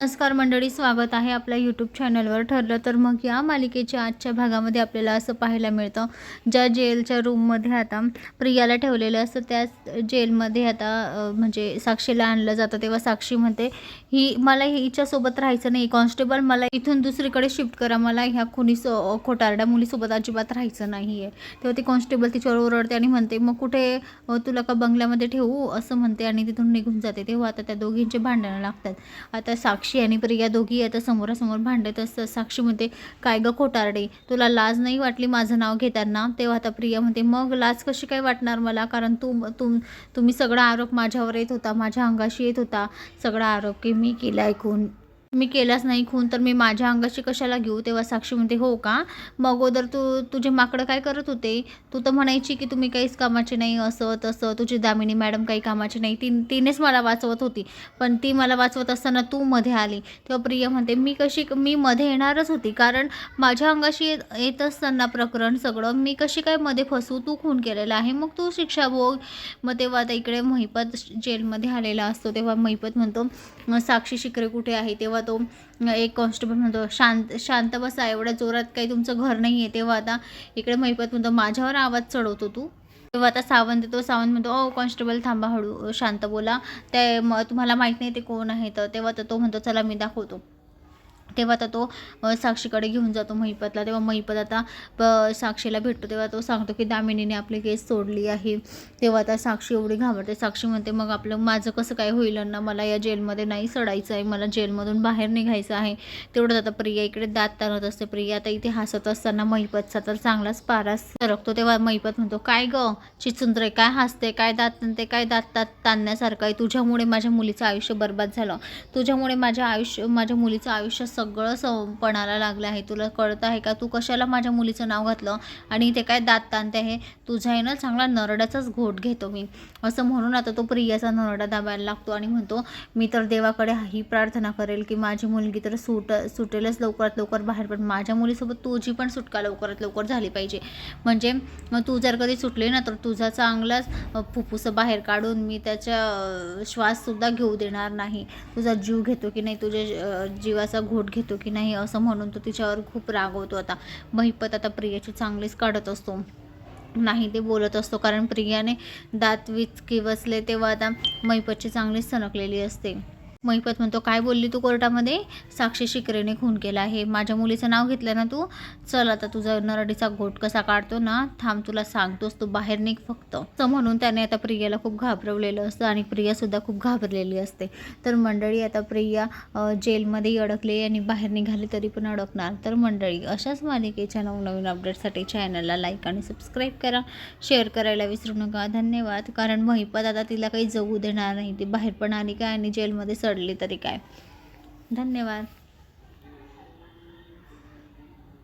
नमस्कार मंडळी स्वागत आहे आपल्या यूट्यूब चॅनलवर ठरलं तर मग या मालिकेच्या आजच्या भागामध्ये आपल्याला असं पाहायला मिळतं ज्या जेलच्या रूममध्ये आता प्रियाला ठेवलेलं असतं त्याच जेलमध्ये आता म्हणजे साक्षीला आणलं जातं. तेव्हा साक्षी म्हणते ही मला हिच्यासोबत राहायचं नाही कॉन्स्टेबल मला इथून दुसरीकडे शिफ्ट करा. मला ह्या खुनी सो खोटारड्या मुलीसोबत अजिबात राहायचं नाही आहे तेव्हा ती कॉन्स्टेबल तिच्यावर ओरडते आणि म्हणते मग कुठे तुला का बंगल्यामध्ये ठेवू? असं म्हणते आणि तिथून निघून जाते. तेव्हा आता त्या दोघींचे भांडणं लागतात. आता साक्षी आणि प्रिया दोघी आता समोरासमोर भांडत असतात. साक्षी म्हणते काय गं खोटारडे तुला लाज नाही वाटली माझं नाव घेताना? तेव्हा आता प्रिया म्हणते मग लाज कशी काय वाटणार मला? कारण तू तुम तुम्ही सगळा आरोप माझ्यावर येत होता माझ्या अंगाशी येत होता सगळा आरोप की मी केला ऐकून. मी केलाच नाही खून तर मी माझ्या अंगाशी कशाला घेऊ? तेव्हा साक्षी म्हणते हो का? मग अगोदर तू तुझे माकडं काय करत होते? तू तर म्हणायची की तुम्ही काहीच कामाचे नाही असं तसं. तुझी दामिनी मॅडम काही कामाची नाही. ती तिनेच मला वाचवत होती. पण ती मला वाचवत असताना तू मध्ये आली. तेव्हा प्रिया म्हणते मी कशी मी मध्ये येणारच होती कारण माझ्या अंगाशी येत येत असताना प्रकरण सगळं मी कशी काय मध्ये फसू? तू खून केलेला आहे मग तू शिक्षा भोग. मग तेव्हा आता इकडे महिपत जेलमध्ये आलेला असतो. तेव्हा महिपत म्हणतो साक्षी शिकरे कुठे आहे? तेव्हा तो एक कॉन्स्टेबल म्हणतो शांत शांत बसा एवढ्या जोरात काही तुमचं घर नाही आहे तेव्हा आता इकडे महिपत म्हणतो माझ्यावर आवाज चढवतो तू. तेव्हा आता सावंत येतो सावंत म्हणतो ओ कॉन्स्टेबल थांबा हळू शांत बोला. ते मग तुम्हाला माहीत नाही ते कोण आहे तर तेव्हा तर तो म्हणतो चला मी दाखवतो. तेव्हा आता तो साक्षीकडे घेऊन जातो महिपतला. तेव्हा महिपत आता प- साक्षीला भेटतो. तेव्हा तो सांगतो की दामिनीने आपली केस सोडली आहे. तेव्हा आता साक्षी एवढी घाबरते. साक्षी म्हणते मग आपलं माझं कसं काय होईल ना मला या जेलमध्ये नाही सडायचं आहे. मला जेलमधून बाहेर निघायचं आहे. तेवढंच आता प्रिया इकडे दात ताणत असते. प्रिया आता इथे हसत असताना महिपतचा तर चांगलाच पारास सरकतो. तेव्हा महिपत म्हणतो काय ग? चिचुंद्रे काय हसते काय दात ताणते काय दात तात ताणण्यासारखं आहे? तुझ्यामुळे माझ्या मुलीचं आयुष्य बर्बाद झालं. तुझ्यामुळे माझ्या आयुष्य माझ्या मुलीचं आयुष्य सगळं सगळं संपणाला लागलं आहे. तुला कळत आहे का? तू कशाला माझ्या मुलीचं नाव घातलं? आणि ते काय दात ताणते आहे? तुझा आहे ना चांगला नरडाचाच घोट घेतो मी. असं म्हणून आता तो प्रियाचा नरडा दाबायला लागतो आणि म्हणतो मी तर देवाकडे ही प्रार्थना करेल की माझी मुलगी तर सुट सुटेलच लवकरात लवकर बाहेर पण माझ्या मुलीसोबत तुझी पण सुटका लवकरात लवकर झाली पाहिजे. म्हणजे तू जर कधी सुटली ना तर तुझा चांगलाच फुफ्फुसं बाहेर काढून मी त्याच्या श्वाससुद्धा घेऊ देणार नाही. तुझा जीव घेतो की नाही? तुझ्या जीवाचा घोट घेतो की नाही असं म्हणून तो तिच्यावर खूप रागवतो आता महिपत आता प्रियाची चांगलीच काढत असतो. नाही ते बोलत असतो कारण प्रियाने दात विचकी बसले तेव्हा आता महिपतची चांगलीच सणकलेली असते. महिपत म्हणतो काय बोलली तू कोर्टामध्ये? साक्षी शिकरेने खून केला आहे. माझ्या मुलीचं नाव घेतलं ना तू? चल आता तुझा नरडीचा घोट कसा काढतो ना थांब तुला सांगतोस तू बाहेर निघ फक्त. तर म्हणून त्याने आता प्रियाला खूप घाबरवलेलं असतं आणि प्रियासुद्धा खूप घाबरलेली असते. तर मंडळी आता प्रिया जेलमध्ये अडकले आणि बाहेर निघाले तरी पण अडकणार. तर मंडळी अशाच मालिकेच्या नवनवीन अपडेटसाठी चॅनलला लाईक आणि सबस्क्राईब करा. शेअर करायला विसरू नका. धन्यवाद. कारण महिपत आता तिला काही जगू देणार नाही. ती बाहेर पण आली काय आणि जेलमध्ये चढली तरी काय. धन्यवाद.